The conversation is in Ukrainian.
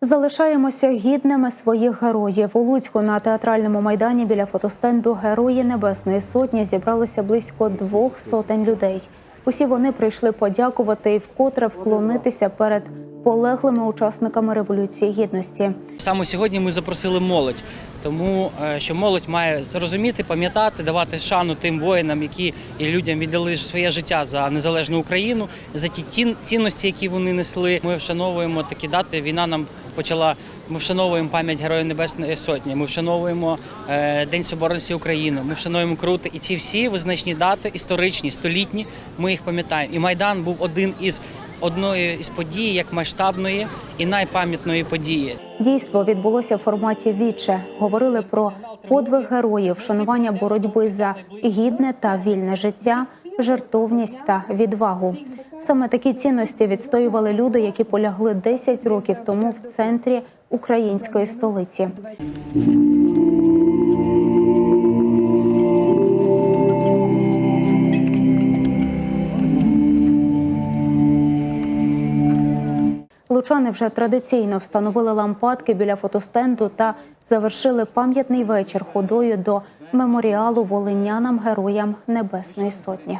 Залишаємося гідними своїх героїв. У Луцьку на театральному майдані біля фотостенду Герої Небесної Сотні зібралося близько двох сотень людей. Усі вони прийшли подякувати і вкотре вклонитися перед полеглими учасниками революції гідності. Саме сьогодні ми запросили молодь, тому е, що молодь має розуміти, пам'ятати, давати шану тим воїнам, які і людям віддали своє життя за незалежну Україну, за ті цінності, які вони несли. Ми вшановуємо такі дати. Війна нам почала. Ми вшановуємо пам'ять Героїв Небесної Сотні. Ми вшановуємо е, День Соборності України. Ми вшановуємо крути. І ці всі визначні дати, історичні, столітні. Ми їх пам'ятаємо. І майдан був один із одної із подій, як масштабної і найпам'ятної події. Дійство відбулося в форматі віче. Говорили про подвиг героїв, шанування боротьби за гідне та вільне життя, жертовність та відвагу. Саме такі цінності відстоювали люди, які полягли 10 років тому в центрі української столиці. Лучани вже традиційно встановили лампадки біля фотостенду та завершили пам'ятний вечір ходою до меморіалу волинянам героям Небесної Сотні.